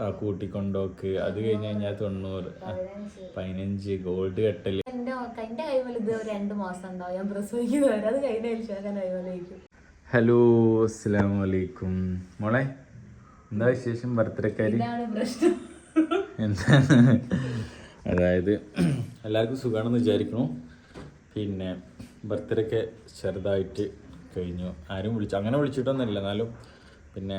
ആ കൂട്ടിക്കൊണ്ടോക്ക്. അത് കഴിഞ്ഞ് കഴിഞ്ഞാൽ തൊണ്ണൂറ്. പതിനഞ്ച്. ഗോൾഡ് കെട്ടൽ. എന്റെ എന്റെ കൈമേൽ ഇത് ഒരു രണ്ട് മാസം ഉണ്ടാവും. ഞാൻ അത് കഴിഞ്ഞ ഹലോ അസ്സാം വലൈക്കും മോളെ എന്താ വിശേഷം ഭർത്തരക്കാരി എന്താണ്? അതായത് എല്ലാവർക്കും സുഖമാണെന്ന് വിചാരിക്കണു പിന്നെ ബർത്ത്ഡേ ഒക്കെ ചെറുതായിട്ട് കഴിഞ്ഞു. ആരും വിളിച്ചു അങ്ങനെ വിളിച്ചിട്ടൊന്നുമില്ല. എന്നാലും പിന്നെ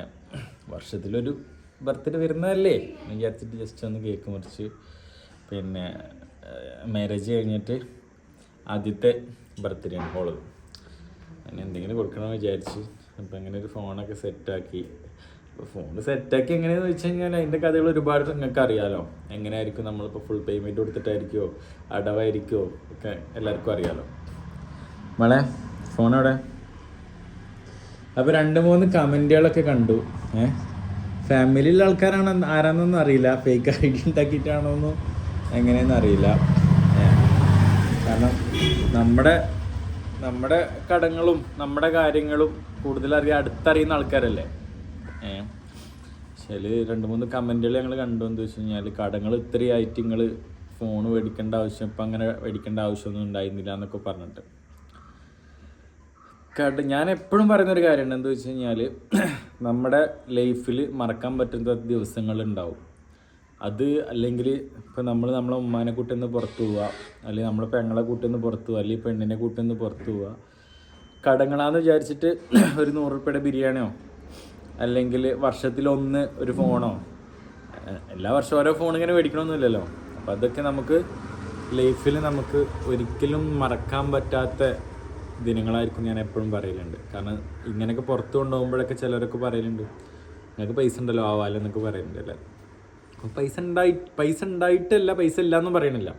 വർഷത്തിലൊരു ബർത്ത്ഡേ വരുന്നതല്ലേ? വിചാരിച്ചിട്ട് ജസ്റ്റ് ഒന്ന് കേക്ക് മുറിച്ച് പിന്നെ മാരേജ് കഴിഞ്ഞിട്ട് ആദ്യത്തെ ബർത്ത്ഡേ ആണ് ഹോൾ അങ്ങനെ എന്തെങ്കിലും കൊടുക്കണമെന്ന് വിചാരിച്ച്. അപ്പം അങ്ങനെ ഒരു ഫോണൊക്കെ സെറ്റാക്കി ഫോൺ സെറ്റാക്കി എങ്ങനെയാണെന്ന് വെച്ച് കഴിഞ്ഞാൽ അതിന്റെ കഥകൾ ഒരുപാട് നിങ്ങൾക്ക് അറിയാലോ. എങ്ങനെയായിരിക്കും നമ്മളിപ്പോൾ ഫുൾ പേയ്മെന്റ് കൊടുത്തിട്ടായിരിക്കുമോ അടവായിരിക്കുമോ ഒക്കെ എല്ലാവർക്കും അറിയാലോ. മോളെ ഫോൺ എവിടെ? അപ്പോൾ രണ്ട് മൂന്ന് കമന്റുകളൊക്കെ കണ്ടു. ഏ ഫാമിലിയിലുള്ള ആൾക്കാരാണ് ആരാന്നൊന്നും അറിയില്ല. ഫേക്ക് ഐ ഡി ഉണ്ടാക്കിയിട്ടാണോന്നും എങ്ങനെയെന്ന് അറിയില്ല. കാരണം നമ്മുടെ നമ്മുടെ കടങ്ങളും നമ്മുടെ കാര്യങ്ങളും കൂടുതൽ അറിയാൻ അടുത്തറിയുന്ന ആൾക്കാരല്ലേ? ഏഹ് ശരി രണ്ട് മൂന്ന് കമന്റുകൾ ഞങ്ങൾ കണ്ടു. എന്ന് വെച്ച് കഴിഞ്ഞാൽ കടങ്ങൾ ഇത്രയായിട്ട് നിങ്ങൾ ഫോൺ മേടിക്കേണ്ട ആവശ്യം ഇപ്പം അങ്ങനെ മേടിക്കേണ്ട ആവശ്യമൊന്നും ഉണ്ടായിരുന്നില്ല എന്നൊക്കെ പറഞ്ഞിട്ട്. കട ഞാൻ എപ്പോഴും പറയുന്നൊരു കാര്യമുണ്ട്. എന്താ വെച്ച് കഴിഞ്ഞാൽ നമ്മുടെ ലൈഫിൽ മറക്കാൻ പറ്റുന്ന ദിവസങ്ങളുണ്ടാവും. അത് അല്ലെങ്കിൽ ഇപ്പം നമ്മൾ നമ്മളെ ഉമ്മാനെ കൂട്ടിന്ന് പുറത്ത് പോവുക അല്ലെങ്കിൽ നമ്മളെ പെങ്ങളെ കൂട്ടിന്ന് പുറത്ത് പോവുക അല്ലെങ്കിൽ പെണ്ണിനെ കൂട്ടിന്ന് പുറത്ത് പോവുക. കടങ്ങളാന്ന് വിചാരിച്ചിട്ട് ഒരു നൂറ് റുപ്യയുടെ ബിരിയാണിയോ അല്ലെങ്കിൽ വർഷത്തിലൊന്ന് ഒരു ഫോണോ എല്ലാ വർഷവും ഓരോ ഫോൺ ഇങ്ങനെ മേടിക്കണമൊന്നുമില്ലല്ലോ അപ്പം അതൊക്കെ നമുക്ക് ലൈഫിൽ നമുക്ക് ഒരിക്കലും മറക്കാൻ പറ്റാത്ത ദിനങ്ങളായിരിക്കും ഞാൻ എപ്പോഴും പറയലുണ്ട്. കാരണം ഇങ്ങനെയൊക്കെ പുറത്ത് കൊണ്ടുപോകുമ്പോഴൊക്കെ ചിലരൊക്കെ പറയലുണ്ട്. നിങ്ങൾക്ക് പൈസ ഉണ്ടല്ലോ ആവാലോ എന്നൊക്കെ പറയുന്നുണ്ട് അല്ലേ? അപ്പോൾ പൈസ ഉണ്ടായി പൈസ ഉണ്ടായിട്ടല്ല പൈസ ഇല്ല എന്നും പറയണില്ല.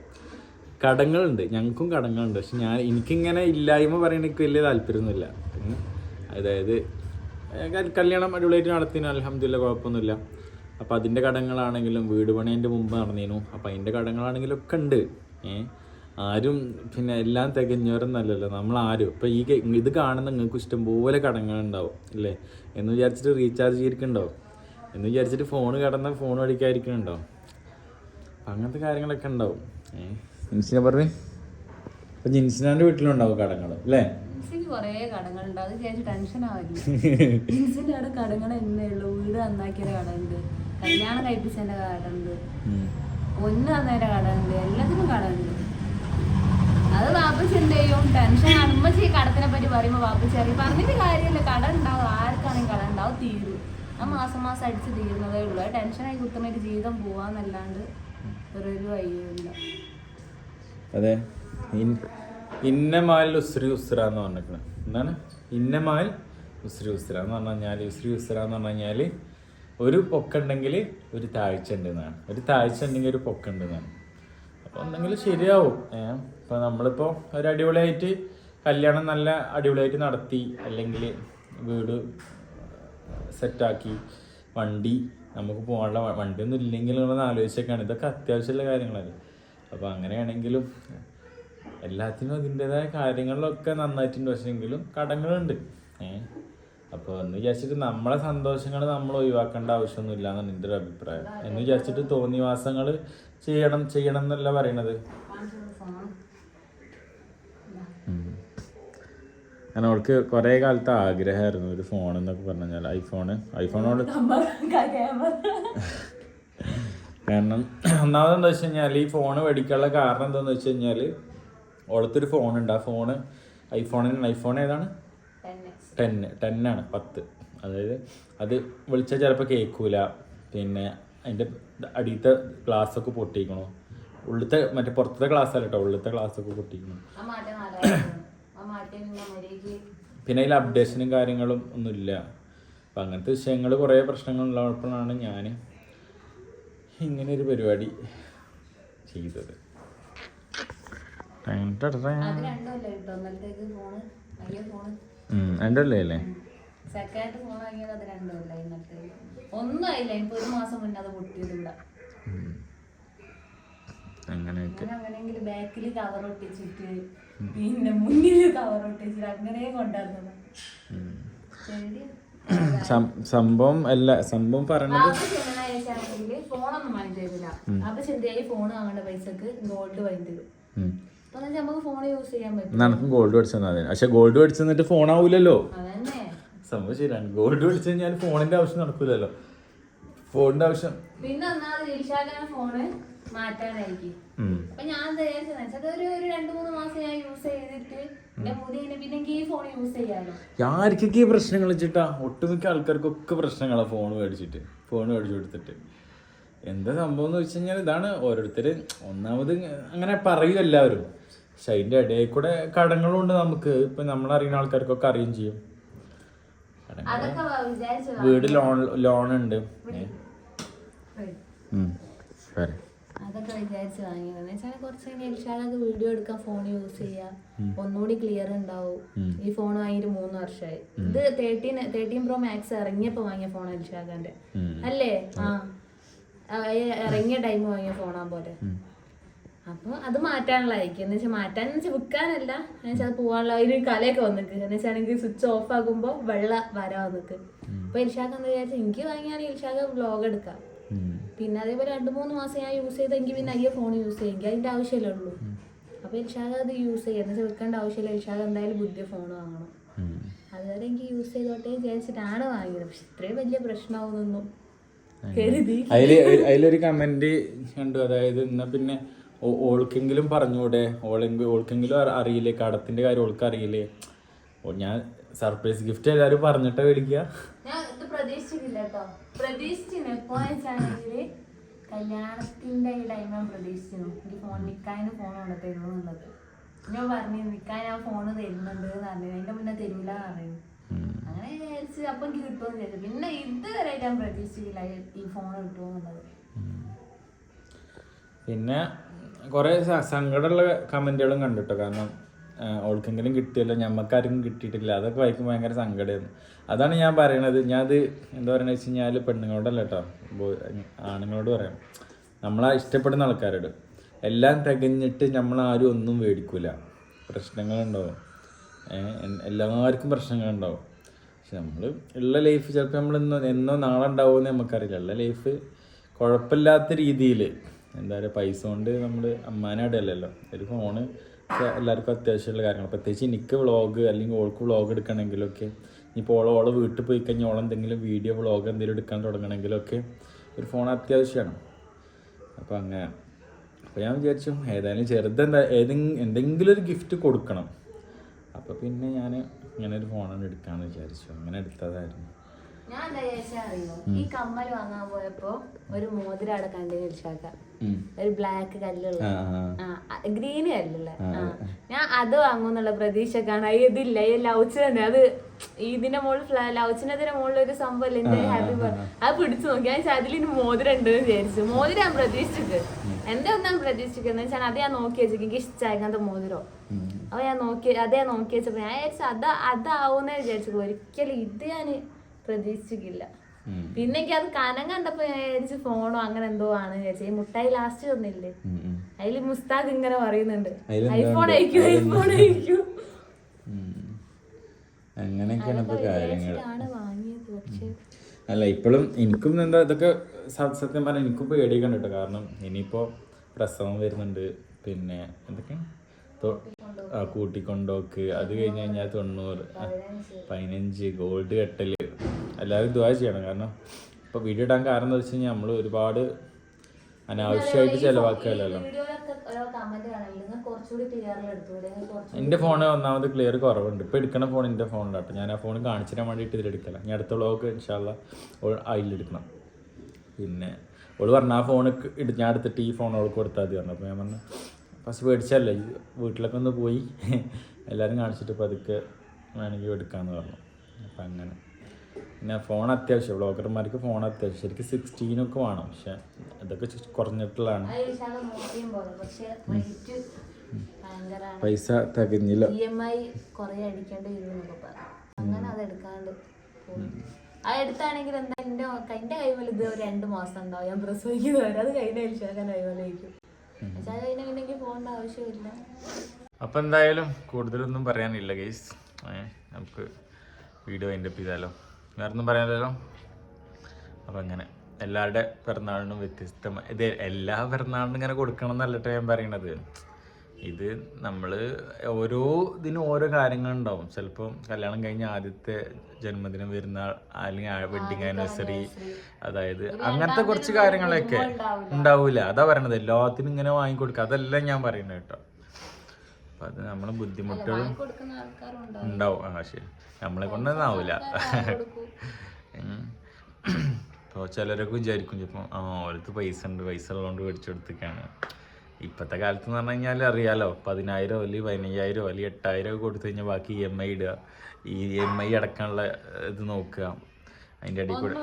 കടങ്ങളുണ്ട് ഞങ്ങൾക്കും കടങ്ങളുണ്ട്. പക്ഷെ ഞാൻ എനിക്കിങ്ങനെ ഇല്ലായ്മ പറയണെനിക്ക് വലിയ താല്പര്യമൊന്നുമില്ല. അതായത് കല്യാണം അടിപൊളിയായിട്ട് നടത്തിന് അലഹമില്ല കുഴപ്പമൊന്നുമില്ല. അപ്പോൾ അതിന്റെ കടങ്ങളാണെങ്കിലും വീട് പണീന്റെ മുമ്പ് നടന്നിരുന്നു അപ്പോൾ അതിന്റെ കടങ്ങളാണെങ്കിലും ഒക്കെ ഉണ്ട്. ഏഹ് ആരും പിന്നെ എല്ലാം തികഞ്ഞവരെന്നല്ലല്ലോ നമ്മൾ ആരും ഇപ്പം ഈ ഇത് കാണുന്ന നിങ്ങൾക്ക് ഇഷ്ടം പോലെ കടങ്ങളുണ്ടാവും ഇല്ലേ എന്ന് വിചാരിച്ചിട്ട് റീചാർജ് ചെയ്തിരിക്കുന്നുണ്ടാവും എന്ന് വിചാരിച്ചിട്ട് ഫോൺ കടന്ന ഫോൺ മേടിക്കാതിരിക്കുന്നുണ്ടാവും അപ്പം അങ്ങനത്തെ കാര്യങ്ങളൊക്കെ ഉണ്ടാവും. ഏഹ് ജിൻസിനെ പറഞ്ഞു? അപ്പം ജിൻസിനാന്റെ വീട്ടിലുണ്ടാവും കടങ്ങൾ അല്ലേ? കുറേ കടങ്ങളുണ്ട്. അത് ചേച്ചി ടെൻഷൻ ആവില്ല ജിൻസിന്റെ അവിടെ കടങ്ങൾ എന്നേ ഉള്ളൂ. വീട് നന്നാക്കിയ കടമുണ്ട് കല്യാണം കഴിപ്പിച്ചതിന്റെ കടമുണ്ട്. ഒന്ന് തന്നതിന്റെ കടമുണ്ട് എല്ലാത്തിനും കടമുണ്ട് അത് വാപ്പച്ചി എന്ത് ചെയ്യും? ടെൻഷൻ ഉമ്മച്ചി കടത്തിനെ പറ്റി പറയുമ്പോൾ വാപ്പച്ചി അറിയും. പറഞ്ഞിട്ട് കാര്യമില്ല. കട ഉണ്ടാവും. ആർക്കാണെങ്കിൽ കട ഉണ്ടാവും. തീരും. ആ മാസം മാസം അടിച്ച് തീരുന്നതേ ഉള്ളൂ. അത് ടെൻഷനായി കുത്തുന്ന ഒരു ജീവിതം പോവാന്നല്ലാണ്ട് ഒരു വഴിയില്ല അതെ. ഇന്നമാൽ ഉസ്രി ഉസ്ര എന്ന് പറഞ്ഞിരിക്കുന്നത് എന്താണ്? ഇന്നമാൽ ഉസ്രി ഉസ്ര എന്ന് പറഞ്ഞു കഴിഞ്ഞാൽ ഉസ്രി ഉസ്ര എന്ന് പറഞ്ഞു കഴിഞ്ഞാൽ ഒരു പൊക്കുണ്ടെങ്കിൽ ഒരു താഴ്ച ഉണ്ട് എന്നാണ് ഒരു താഴ്ച ഉണ്ടെങ്കിൽ ഒരു പൊക്കുണ്ട് അപ്പോൾ ശരിയാവും. ഏഹ് ഇപ്പോൾ നമ്മളിപ്പോൾ ഒരു അടിപൊളിയായിട്ട് കല്യാണം നല്ല അടിപൊളിയായിട്ട് നടത്തി അല്ലെങ്കിൽ വീട് സെറ്റാക്കി വണ്ടി നമുക്ക് പോകാനുള്ള വണ്ടി ഒന്നും ഇല്ലെങ്കിൽ നമ്മളൊന്ന് ആലോചിച്ചൊക്കെയാണ് ഇതൊക്കെ അത്യാവശ്യമുള്ള കാര്യങ്ങളല്ലേ. അപ്പോൾ അങ്ങനെയാണെങ്കിലും എല്ലാത്തിനും അതിന്റെതായ കാര്യങ്ങളിലൊക്കെ നന്നായിട്ടുണ്ട്. പക്ഷേ എങ്കിലും കടങ്ങളുണ്ട്. ഏ അപ്പോൾ എന്ന് വിചാരിച്ചിട്ട് നമ്മളെ സന്തോഷങ്ങൾ നമ്മൾ ഒഴിവാക്കേണ്ട ആവശ്യമൊന്നുമില്ല എന്നാണ് എന്റെ ഒരു അഭിപ്രായം. എന്ന് വിചാരിച്ചിട്ട് തോന്നിവാസങ്ങൾ ചെയ്യണം ചെയ്യണം എന്നല്ല പറയണത്. കാരണം അവൾക്ക് കുറേ കാലത്ത് ആഗ്രഹമായിരുന്നു ഒരു ഫോൺ എന്നൊക്കെ പറഞ്ഞു കഴിഞ്ഞാൽ. ഐഫോണ് ഐഫോണോട് കാരണം ഒന്നാമത് എന്താ വെച്ച് കഴിഞ്ഞാൽ ഈ ഫോൺ മേടിക്കാനുള്ള കാരണം എന്താണെന്ന് വെച്ച് കഴിഞ്ഞാൽ ഓളത്തൊരു ഉണ്ട്. ആ ഫോണ് ഐഫോണിന് ഐഫോൺ ഏതാണ്? ടെന്ന് ടെന്നാണ് പത്ത്. അതായത് അത് വിളിച്ചാൽ ചിലപ്പോൾ കേൾക്കൂല പിന്നെ അതിന്റെ അടിയത്തെ ഗ്ലാസ്സൊക്കെ പൊട്ടിക്കണു. ഉള്ളത്തെ മറ്റേ പുറത്തത്തെ ഗ്ലാസ് അല്ല കേട്ടോ ഉള്ളിലത്തെ ഗ്ലാസ്സൊക്കെ പൊട്ടിക്കണു. പിന്നെ അതിൽ അപ്ഡേഷനും കാര്യങ്ങളും ഒന്നുമില്ല അപ്പം അങ്ങനത്തെ വിഷയങ്ങൾ കുറേ പ്രശ്നങ്ങളുള്ളപ്പോഴാണ് ഞാൻ ഇങ്ങനെ ഒരു പരിപാടി ചെയ്തത്. ടൈം ടട ടൈം. അത് രണ്ടുമല്ലേ കേട്ടോ ഇന്നലത്തേക്ക് ഫോണ് വലിയ ഫോണ് സെക്കൻഡ് ഫോൺ വാങ്ങിയത് അത് ആയില്ല ഇപ്പൊ ഒരു മാസം മുന്നേ അത്. അങ്ങനെയൊക്കെ. അങ്ങനെയെങ്കിൽ ബാക്കിൽ കവർ ഒട്ടിച്ചിട്ട് പിന്നെ മുന്നിൽ കവർ ഒട്ടിച്ചിട്ട് അങ്ങനെ കൊണ്ടുവന്നത്. സംഭവം അല്ല സംഭവം ചേച്ചാ ഫോണൊന്നും വാങ്ങി തരില്ല അപ്പൊ ചിന്തയായി ഫോൺ വാങ്ങേണ്ട പൈസക്ക് ഗോൾഡ് വാങ്ങി തരും നമുക്ക് ഫോൺ യൂസ് ചെയ്യാൻ പറ്റും. എന്നാ ഗോൾഡ് മേടിച്ചാൽ മതി. പക്ഷെ ഗോൾഡ് മേടിച്ചു ഫോൺ ആവൂലല്ലോ. അതന്നെ. സംഭവം ശരിയാണ്. ഗോൾഡ് മേടിച്ചു കഴിഞ്ഞാൽ ഫോണിന്റെ ആവശ്യം നടക്കൂലല്ലോ. ഫോണിന്റെ ആവശ്യം. പിന്നെ ഒന്നാമത് ഇൽഷാഖാൻ ഫോണ് മാറ്റാനായിരിക്കും. അപ്പൊ ഞാൻ വിചാരിച്ചത് വെച്ചാൽ ഒരു ഒരു രണ്ട് മൂന്ന് മാസം ഞാൻ യൂസ് ചെയ്തിട്ട് ആർക്കൊക്കെ ഈ പ്രശ്നങ്ങൾ വെച്ചിട്ടാ? ഒട്ടുമിക്ക ആൾക്കാർക്കൊക്കെ പ്രശ്നങ്ങളാ ഫോൺ മേടിച്ചിട്ട്. ഫോൺ മേടിച്ചു കൊടുത്തിട്ട്. എന്താ സംഭവം എന്ന് വെച്ച് കഴിഞ്ഞാൽ ഇതാണ് ഓരോരുത്തര് ഒന്നാമത് അങ്ങനെ പറയും എല്ലാവരും. പക്ഷെ അതിന്റെ ഇടയിൽ കൂടെ കടങ്ങളുണ്ട് നമുക്ക്. ഇപ്പം നമ്മളറിയുന്ന ആൾക്കാർക്കൊക്കെ അറിയുകയും ചെയ്യും. വീട് ലോൺ ലോൺ ഉണ്ട്. ശരി. അതൊക്കെ വിചാരിച്ച് വാങ്ങിയത്. വെച്ചാൽ കുറച്ച് കഴിഞ്ഞാൽ ഇൽഷാദൊക്കെ വീഡിയോ എടുക്കാൻ ഫോൺ യൂസ് ചെയ്യാം. ഒന്നുകൂടി ക്ലിയർ ഉണ്ടാവും. ഈ ഫോൺ വാങ്ങിയിട്ട് മൂന്ന് വർഷമായി. ഇത് തേർട്ടീൻ തേർട്ടീൻ പ്രോ മാക്സ് ഇറങ്ങിയപ്പോ വാങ്ങിയ ഫോൺ ഇൽഷാഖാന്റെ ഉം. അല്ലേ? ആ. ഇറങ്ങിയ ടൈം വാങ്ങിയ ഫോണാ പോലെ അപ്പൊ അത് മാറ്റാനുള്ളതായിരിക്കും. എന്ന് വെച്ചാൽ മാറ്റാൻ വെച്ചാൽ വിൽക്കാനല്ല എന്ന് വെച്ചാൽ അത് പോകാനുള്ള ഒരു കലയൊക്കെ വന്നിക്ക്. എന്ന് വെച്ചാൽ വെച്ചാണെങ്കിൽ സ്വിച്ച് ഓഫ് ആകുമ്പോൾ വെള്ള വരാൻ വന്നിക്ക്. അപ്പൊ ഇൽഷാഖ് എന്താ വിചാരിച്ചാൽ എനിക്ക് വാങ്ങിയാൽ ഇൽഷാഖ് വ്ലോഗ് എടുക്കാം. പിന്നെ അതേപോലെ രണ്ട് മൂന്ന് മാസം ഞാൻ യൂസ് ചെയ്തെങ്കിൽ പിന്നെ അയ്യോ ഫോൺ യൂസ് ചെയ്യുമെങ്കിൽ അതിന്റെ ആവശ്യമല്ലേ ഉള്ളൂ. അപ്പോൾ ഇൽഷാഖ് അത് യൂസ് ചെയ്യാം. എന്ന് വെച്ചാൽ വിൽക്കേണ്ട ആവശ്യമില്ല. ഇൽഷാഖ് എന്തായാലും പുതിയ ഫോൺ വാങ്ങണം. അതുവരെ എനിക്ക് യൂസ് ചെയ്തോട്ടെ വിചാരിച്ചിട്ടാണ് വാങ്ങിയത്. പക്ഷെ ഇത്രയും വലിയ പ്രശ്നമാവുന്നൊന്നും അതിലൊരു കമന്റ് കണ്ടു. അതായത് എന്നാ പിന്നെ ഓൾക്കെങ്കിലും പറഞ്ഞൂടെ? ഓളെങ്കിൽ ഓൾക്കെങ്കിലും അറിയില്ലേ? കടത്തിന്റെ കാര്യം ഓൾക്ക് അറിയില്ലേ? ഓ ഞാൻ സർപ്രൈസ് ഗിഫ്റ്റ് എല്ലാരും പറഞ്ഞിട്ടാ മേടിക്കുക പ്രതീക്ഷിച്ചില്ല കേട്ടോ. വെച്ചാണെങ്കിൽ കല്യാണത്തിന്റെ ഈ ടൈം ഞാൻ പ്രതീക്ഷിച്ചിരുന്നു എനിക്ക് ഫോൺ കൊണ്ട് ഞാൻ പറഞ്ഞു ഞാൻ ഫോൺ തരുന്നുണ്ട് എന്ന് പറഞ്ഞു. അതിന്റെ മുന്നേ തരൂല അങ്ങനെ വിചാരിച്ച് അപ്പൊ എനിക്ക് കിട്ടുമെന്ന് വിചാരിച്ചു. പിന്നെ ഇതുവരെ ഞാൻ പ്രതീക്ഷിച്ചില്ല ഈ ഫോൺ പിന്നെ കുറേ സങ്കടമുള്ള കമന്റുകളും കണ്ടിട്ടോ. കാരണം ഓൾക്കെങ്കിലും കിട്ടിയല്ലോ ഞമ്മക്കാർക്കും കിട്ടിയിട്ടില്ല. അതൊക്കെ വായിക്കുമ്പോൾ ഭയങ്കര സങ്കടമായിരുന്നു. അതാണ് ഞാൻ പറയണത്. ഞാൻ അത് എന്താ പറയുക വെച്ച് കഴിഞ്ഞാൽ പെണ്ണുങ്ങളോടല്ല കേട്ടോ ആണുങ്ങളോട് പറയാം. നമ്മളെ ഇഷ്ടപ്പെടുന്ന ആൾക്കാരോട്. എല്ലാം തികഞ്ഞിട്ട് നമ്മൾ ആരും ഒന്നും മേടിക്കൂല പ്രശ്നങ്ങളുണ്ടാവും. എല്ലാവർക്കും പ്രശ്നങ്ങളുണ്ടാവും. പക്ഷെ നമ്മൾ ഉള്ള ലൈഫ് ചിലപ്പോൾ നമ്മൾ എന്നോ എന്നോ നാളെ ഉണ്ടാവുമെന്ന് നമുക്കറിയില്ല. ഉള്ള ലൈഫ് കുഴപ്പമില്ലാത്ത രീതിയിൽ എന്താ പറയുക പൈസ കൊണ്ട് നമ്മൾ അമ്മാനാടല്ലല്ലോ ഒരു ഫോണ് എല്ലാവർക്കും അത്യാവശ്യമുള്ള കാര്യങ്ങൾ പ്രത്യേകിച്ച് എനിക്ക് വ്ളോഗ് അല്ലെങ്കിൽ ഓൾക്ക് വ്ളോഗ് എടുക്കണമെങ്കിലൊക്കെ ഇനിയിപ്പോൾ ഓളെ ഓളെ വീട്ടിൽ പോയി കഴിഞ്ഞാൽ ഓളെ എന്തെങ്കിലും വീഡിയോ വ്ളോഗ് എന്തെങ്കിലും എടുക്കാൻ തുടങ്ങണമെങ്കിലൊക്കെ ഒരു ഫോൺ അത്യാവശ്യമാണ്. അപ്പോൾ അങ്ങനെ. അപ്പോൾ ഞാൻ വിചാരിച്ചു ഏതായാലും ചെറുതെന്താ ഏതെങ്കിലും എന്തെങ്കിലും ഒരു ഗിഫ്റ്റ് കൊടുക്കണം. അപ്പോൾ പിന്നെ ഞാൻ ഇങ്ങനെ ഒരു ഫോണാണ് എടുക്കാമെന്ന് വിചാരിച്ചു. അങ്ങനെ എടുത്തതായിരുന്നു. ഞാൻ എന്താ അറിയോ? ഈ കമ്മൽ വാങ്ങാൻ പോയപ്പോ ഒരു മോതിരം അവിടെ കണ്ടു ഇൽഷാക്ക ഒരു ബ്ലാക്ക് കല്ലുള്ള. കല്ലല്ലേ ആ. ഞാൻ അത് വാങ്ങുന്നുള്ള പ്രതീക്ഷക്കാണ്. അത് ഇതില്ല ഈ ലൗച്ച് തന്നെ. അത് ഇതിന്റെ മുകളിൽ ലൗച്ചിനതിന്റെ മുകളിൽ ഒരു സംഭവം എന്റെ ഹാപ്പി അത് പിടിച്ചു നോക്കി. ഞാൻ അതിലിന് മോതിരം ഉണ്ട് എന്ന് വിചാരിച്ചു. മോതിരം ഞാൻ പ്രതീക്ഷിച്ചത് എന്താ ഞാൻ പ്രതീക്ഷിക്കുന്നത് വെച്ചാൽ അത് ഞാൻ നോക്കി വെച്ചു. എനിക്ക് ഇഷ്ടമായിക്കാത്ത മോതിരം. അപ്പൊ ഞാൻ നോക്കി അതേ നോക്കി വെച്ചപ്പോ ഞാൻ വിചാരിച്ചു അതാ അതാവുന്നേ വിചാരിച്ചു. ഒരിക്കലും ഇത് ഞാൻ പ്രതീക്ഷിച്ചില്ല ഉം. പിന്നെ എനിക്ക് അത് കനം കണ്ടപ്പോ ഞാൻ വിചാരിച്ചു ഫോണോ അങ്ങനെ എന്തോ ആണ് വിചാരിച്ചു. ഈ മുട്ടായി ലാസ്റ്റ് തന്നില്ലേ. അതിൽ മുസ്താഖ് ഇങ്ങനെ പറയുന്നുണ്ട് ഐഫോൺ? അയക്കൂ ഐഫോൺ അയക്കൂ. അങ്ങനെയൊക്കെയാണ് കാര്യങ്ങൾ അല്ല ഇപ്പോഴും എനിക്കും എന്താ ഇതൊക്കെ സത്യം പറഞ്ഞാൽ എനിക്കും പേടിയൊക്കെ ഉണ്ട് കേട്ടോ. കാരണം ഇനിയിപ്പോൾ പ്രസവം വരുന്നുണ്ട് പിന്നെ എന്തൊക്കെ തൊ- ആ കൂട്ടിക്കൊണ്ടോക്ക്. അത് കഴിഞ്ഞ് കഴിഞ്ഞാൽ തൊണ്ണൂറ് പതിനഞ്ച് ഗോൾഡ് കെട്ടൽ എല്ലാവരും ദ്വാ ചെയ്യണം. കാരണം ഇപ്പോൾ വീഡിയോ ഇടാൻ കാരണം എന്താ വെച്ച് കഴിഞ്ഞാൽ നമ്മൾ ഒരുപാട് അനാവശ്യമായിട്ട് ചിലവാക്കുകയല്ലോ എന്റെ എന്റെ ഫോണ് ഒന്നാമത് ക്ലിയർ കുറവുണ്ട്. ഇപ്പോൾ എടുക്കണ ഫോൺ എന്റെ ഫോണിലാട്ടോ ഞാൻ ആ ഫോൺ കാണിച്ചു തരാൻ വേണ്ടിയിട്ട് ഇതിലെടുക്കല ഞാൻ അടുത്ത വ്ളോഗ് ഇൻഷാല്ല അതിലെടുക്കണം പിന്നെ ഓൾ പറഞ്ഞ ആ ഫോൺ ഞാൻ എടുത്തിട്ട് ഈ ഫോൺ അവൾക്ക് കൊടുത്താൽ മതി പറഞ്ഞു. അപ്പോൾ ഞാൻ പറഞ്ഞു ഫസ്റ്റ് മേടിച്ചല്ലേ വീട്ടിലൊക്കെ ഒന്ന് പോയി. എല്ലാവരും കാണിച്ചിട്ട് പതുക്കെ വേണമെങ്കിൽ എടുക്കാമെന്ന് പറഞ്ഞു. അപ്പം അങ്ങനെ. പിന്നെ ഫോൺ അത്യാവശ്യം. വ്ളോഗർമാർക്ക് ഫോൺ അത്യാവശ്യം. ശരിക്കും സിക്സ്റ്റീനൊക്കെ വേണം. പക്ഷെ അതൊക്കെ ചി- കുറഞ്ഞിട്ടുള്ളതാണ്. പൈസ തികഞ്ഞില്ല. എടുത്താണെങ്കിൽ എന്താ എന്റെ കൈ കൈ വലുത് രണ്ട് മാസം ഉണ്ടാവും. ഞാൻ പ്രസവിക്കുന്നത് വരെ അത് കഴിഞ്ഞ വിളിച്ചാൽ കൈമേലായിരിക്കും അപ്പം എന്തായാലും കൂടുതലൊന്നും പറയാനില്ല ഗൈസ് നമുക്ക് വീഡിയോ അതിന്റെ ചെയ്താലോ? വേറെ ഒന്നും പറയാനില്ലല്ലോ? അപ്പം അങ്ങനെ. എല്ലാവരുടെ പിറന്നാളിനും വ്യത്യസ്തമായി ഇത് എല്ലാ പിറന്നാളിനും ഇങ്ങനെ കൊടുക്കണം എന്നല്ലട്ടെ ഞാൻ പറയണത്. ഇത് നമ്മൾ ഓരോ ഇതിനും ഓരോ കാര്യങ്ങളുണ്ടാവും. ചിലപ്പോൾ കല്യാണം കഴിഞ്ഞ ആദ്യത്തെ ജന്മദിനം വരുന്ന അല്ലെങ്കിൽ വെഡിങ് ആനിവേഴ്സറി അതായത് അങ്ങനത്തെ കുറച്ച് കാര്യങ്ങളൊക്കെ ഉണ്ടാവില്ല അതാ പറയണത്. എല്ലാത്തിനും ഇങ്ങനെ വാങ്ങിക്കൊടുക്കുക അതെല്ലാം ഞാൻ പറയുന്നത് കേട്ടോ. അപ്പം അത് നമ്മളെ ബുദ്ധിമുട്ടുകളും ഉണ്ടാവും. ആ ശരി. നമ്മളെ കൊണ്ടൊന്നും ആവില്ല ഇപ്പോൾ ചിലരൊക്കെ വിചാരിക്കും ചിലപ്പോൾ ആ ഓരത്ത് പൈസ ഉണ്ട് പൈസ ഉള്ളതുകൊണ്ട് മേടിച്ചു കൊടുത്തേക്കാണ് ഇപ്പോഴത്തെ കാലത്ത് എന്ന് പറഞ്ഞു കഴിഞ്ഞാൽ അറിയാലോ പതിനായിരം അല്ലെങ്കിൽ പതിനയ്യായിരം അല്ലെങ്കിൽ എട്ടായിരം ഒക്കെ കൊടുത്തു കഴിഞ്ഞാൽ ബാക്കി ഇ എം ഐ ഇടുക. ഈ എം ഐ അടക്കാനുള്ള ഇത് നോക്കുക. അതിന്റെ ഇടയിൽ കൂടെ ഇ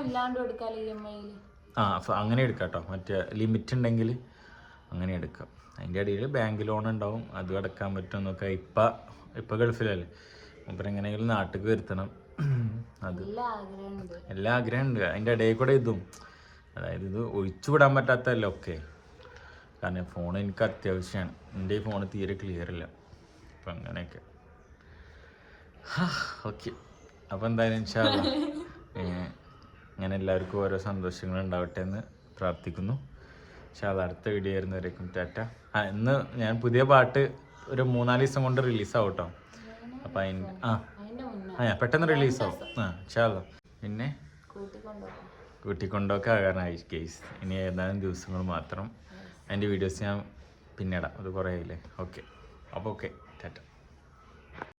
ആ അങ്ങനെ എടുക്കാം കേട്ടോ മറ്റേ ലിമിറ്റ് ഉണ്ടെങ്കിൽ അങ്ങനെ എടുക്കാം. അതിന്റെ ഇടയിൽ ബാങ്ക് ലോൺ ഉണ്ടാവും. അതും അടക്കാൻ പറ്റും എന്നൊക്കെ. ഇപ്പം ഇപ്പം ഗൾഫിലല്ലേ? അപ്പം എങ്ങനെയെങ്കിലും നാട്ടിലേക്ക് വരുത്തണം. അത് എല്ലാ ആഗ്രഹമുണ്ട് അതിന്റെ ഇടയിൽ കൂടെ ഇതും. അതായത് ഇത് ഒഴിച്ചുവിടാൻ പറ്റാത്തല്ലോ ഒക്കെ? കാരണം ഫോൺ എനിക്ക് അത്യാവശ്യമാണ് എന്റെ ഈ ഫോൺ തീരെ ക്ലിയർ ഇല്ല. അപ്പം അങ്ങനെയൊക്കെ. ഓക്കെ അപ്പം എന്തായാലും വെച്ചാൽ ഞാൻ എല്ലാവർക്കും ഓരോ സന്തോഷങ്ങൾ ഉണ്ടാവട്ടെ എന്ന് പ്രാർത്ഥിക്കുന്നു. ഇൻഷാല്ല അടുത്ത വീഡിയോ ആയിരുന്നവരേക്കും ടാറ്റ. ആ ഇന്ന് ഞാൻ പുതിയ പാട്ട് ഒരു മൂന്നാൽ ദിവസം കൊണ്ട് റിലീസാവും കേട്ടോ. അപ്പം അതിന് ആ. ആ പെട്ടെന്ന് റിലീസാവും ആ ചാ പിന്നെ? കൂട്ടിക്കൊണ്ടൊക്കെ ആകാനായി കേസ് ഇനി ഏതാനും ദിവസങ്ങൾ മാത്രം അതിന്റെ വീഡിയോസ് ഞാൻ പിന്നിടാം. അത് കുറേ ആയില്ലേ? ഓക്കെ അപ്പോൾ ഓക്കെ ടാറ്റ